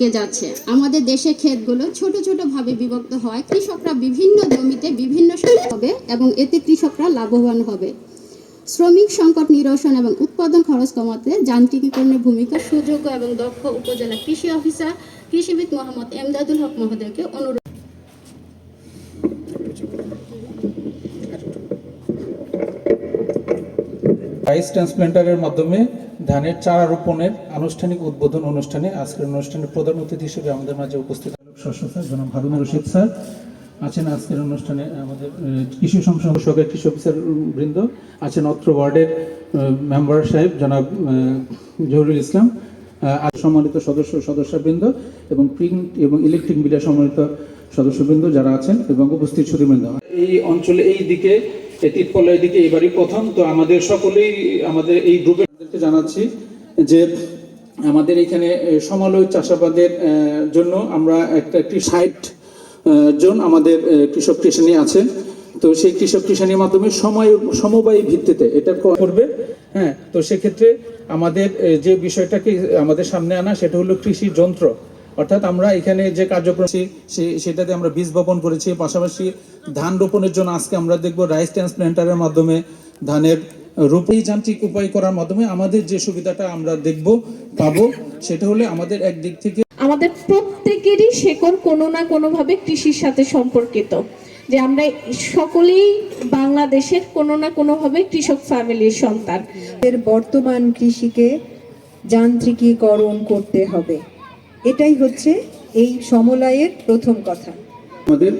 দিকে যাচ্ছে। আমাদের দেশে ক্ষেতগুলো ছোট ছোট ভাবে বিভক্ত হয় কৃষকরা বিভিন্ন জমিতে বিভিন্ন হবে এবং এতে কৃষকরা লাভবান হবে। শ্রমিক সংকট নিরসন এবং উৎপাদন খরচ কমাতে যান্ত্রিকীকরণের ভূমিকা সুযোগ্য এবং দক্ষ উপজেলা কৃষি অফিসার কৃষিবিদ মোহাম্মদ এমদাদুল হক মহোদয়কে অনুরোধ। রাইস ট্রান্সপ্লান্টারের মাধ্যমে ধানের চারা রোপণের আনুষ্ঠানিক উদ্বোধন অনুষ্ঠানে আজকের অনুষ্ঠানে প্রধান অতিথি হিসেবে আমাদের মাঝে উপস্থিত স্যার হারুন রশিদ স্যার আছেন আজকের অনুষ্ঠানে আমাদের কৃষি সংসদ সহকারী কৃষি অফিসার বৃন্দ, আছেন অত্র ওয়ার্ডের মেম্বার সাহেব জনাব জহুরুল ইসলাম। সম্মানিত সদস্য সদস্যবৃন্দ এবং প্রিন্ট এবং ইলেকট্রিক মিডিয়া সম্মানিত সদস্যবৃন্দ যারা আছেন এবং উপস্থিত সুদীবৃন্দ এই অঞ্চলে এই দিকে এই তিতপল্লা দিকে এবারই প্রথম। তো আমাদের সকলেই আমাদের এই গ্রুপের জানাচ্ছি যে আমাদের এখানে এ, সমালয় চাষাবাদের জন্য আমরা একটা একটি ষাট জন আমাদের কৃষক কৃষানি আছে তো সেই কৃষক কৃষানির মাধ্যমে সময়, সমবায়ী ভিত্তিতে এটা করবে। হ্যাঁ তো সেক্ষেত্রে আমাদের যে বিষয়টাকে আমাদের সামনে আনা সেটা হলো কৃষি যন্ত্র। অর্থাৎ আমরা এখানে যে কার্যক্রম সেটাতে আমরা বীজ বপন করেছি, পাশাপাশি ধান রোপণের জন্য আজকে আমরা দেখব রাইস ট্রান্সপ্ল্যান্টারের মাধ্যমে ধানের রূপেই যান্ত্রিক উপায় করার মাধ্যমে আমাদের যে সুবিধাটা আমরা দেখব, পাবো, সেটা হলে আমাদের একদিক থেকে আমাদের প্রত্যেকেরই শেকড় কোনো না কোনোভাবে কৃষির সাথে সম্পর্কিত। যে আমরা সকলেই বাংলাদেশের কোনো না কোনোভাবে কৃষক ফ্যামিলির সন্তান। আমাদের বর্তমান কৃষিকে যান্ত্রিকীকরণ করতে হবে। এটাই হচ্ছে এই সমলয়ের প্রথম কথা। আমাদের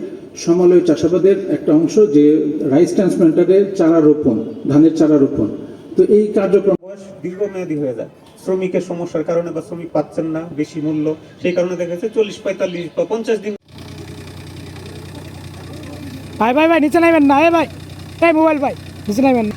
সমালয় চাষাবাদের একটা অংশ যে রাইস ট্রান্সপ্ল্যান্টারের চারা রোপণ ধানের চারা রোপণ। তো এই কার্যক্রম বয়স দীর্ঘমেয়াদী হয়ে যায়। শ্রমিকের সমস্যার কারণে বা শ্রমিক পাচ্ছেন না বেশি মূল্য সেই কারণে দেখা যাচ্ছে চল্লিশ পঁয়তাল্লিশ বা পঞ্চাশ দিন ভাই ভাই ভাই নিচে নাইবেন না এ ভাই এই মোবাইল ভাই নিচে নাইবেন না।